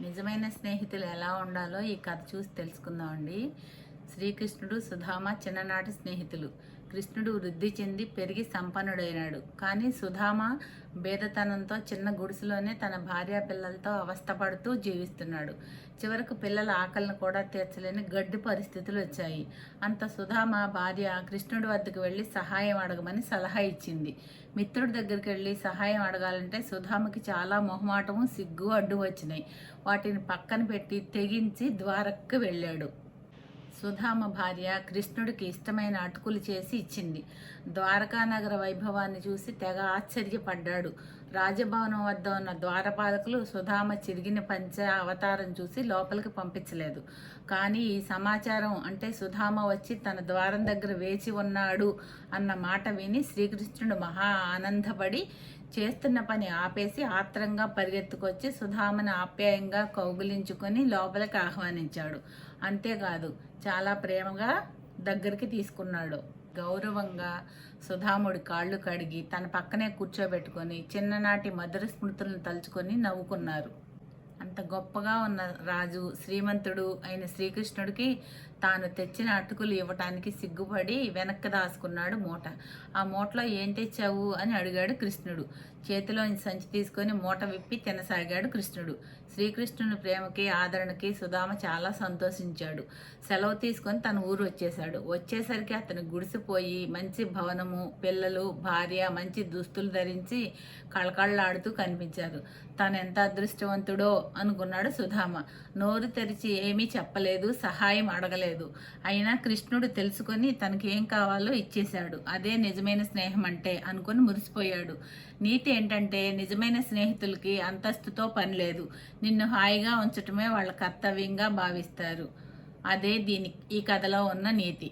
నిజమైన స్నేహితులు ఎలా ఉండాలో ఈ కథ చూసి తెలుసుకుందామండి. శ్రీకృష్ణుడు సుధామ చిన్ననాటి స్నేహితులు. కృష్ణుడు వృద్ధి చెంది పెరిగి సంపన్నుడైనాడు. కానీ సుధామ భేదతనంతో చిన్న గుడిసెలోనే తన భార్య పిల్లలతో అవస్థపడుతూ జీవిస్తున్నాడు. చివరకు పిల్లల ఆకలిని కూడా తీర్చలేని గడ్డి పరిస్థితులు వచ్చాయి. అంత సుధామ భార్య కృష్ణుడి వద్దకు వెళ్ళి సహాయం అడగమని సలహా ఇచ్చింది. మిత్రుడి దగ్గరికి వెళ్ళి సహాయం అడగాలంటే సుధామకి చాలా మొహమాటము సిగ్గు అడ్డు వచ్చినాయి వాటిని పక్కన పెట్టి తెగించి ద్వారక్కు వెళ్ళాడు. సుధామ భార్య కృష్ణుడికి ఇష్టమైన అటుకులు చేసి ఇచ్చింది. ద్వారకానగర వైభవాన్ని చూసి తెగ ఆశ్చర్యపడ్డాడు. రాజభవనం వద్ద ఉన్న ద్వారపాలకులు సుధామ చిరిగిన పంచ అవతారం చూసి లోపలికి పంపించలేదు. కానీ ఈ సమాచారం అంటే సుధామ వచ్చి తన ద్వారం దగ్గర వేచి ఉన్నాడు అన్న మాట విని శ్రీకృష్ణుడు మహా ఆనందపడి చేస్తున్న పని ఆపేసి ఆత్రంగా పరిగెత్తుకొచ్చి సుధామను ఆప్యాయంగా కౌగులించుకొని లోపలికి ఆహ్వానించాడు. అంతేకాదు చాలా ప్రేమగా దగ్గరికి తీసుకున్నాడు. గౌరవంగా సుధాముడి కాళ్ళు కడిగి తన పక్కనే కూర్చోబెట్టుకొని చిన్ననాటి మధుర స్మృతులను తలుచుకొని నవ్వుకున్నారు. అంత గొప్పగా ఉన్న రాజు శ్రీమంతుడు అయిన శ్రీకృష్ణుడికి తాను తెచ్చిన అటుకులు ఇవ్వటానికి సిగ్గుపడి వెనక్కి దాసుకున్నాడు మూట. ఆ మూటలో ఏం తెచ్చావు? అని అడిగాడు కృష్ణుడు. చేతిలో సంచి తీసుకొని మూట విప్పి తినసాగాడు కృష్ణుడు. శ్రీకృష్ణుని ప్రేమకి ఆదరణకి సుధామ చాలా సంతోషించాడు. సెలవు తీసుకొని తన ఊరు వచ్చేశాడు. వచ్చేసరికి అతను గుడిసిపోయి మంచి భవనము పిల్లలు భార్య మంచి దుస్తులు ధరించి కళకళలాడుతూ కనిపించారు. తాను ఎంత అదృష్టవంతుడో అనుకున్నాడు సుధామ. నోరు తెరిచి ఏమీ చెప్పలేదు సహాయం అడగలేదు. అయినా కృష్ణుడు తెలుసుకొని తనకి ఏం కావాలో ఇచ్చేశాడు. అదే నిజమైన స్నేహం అంటే అనుకుని మురిసిపోయాడు. నీతి ఏంటంటే నిజమైన స్నేహితులకి అంతస్తుతో పని లేదు. నిన్ను హాయిగా ఉంచటమే వాళ్ళ కర్తవ్యంగా భావిస్తారు. అదే దీని ఈ కథలో ఉన్న నీతి.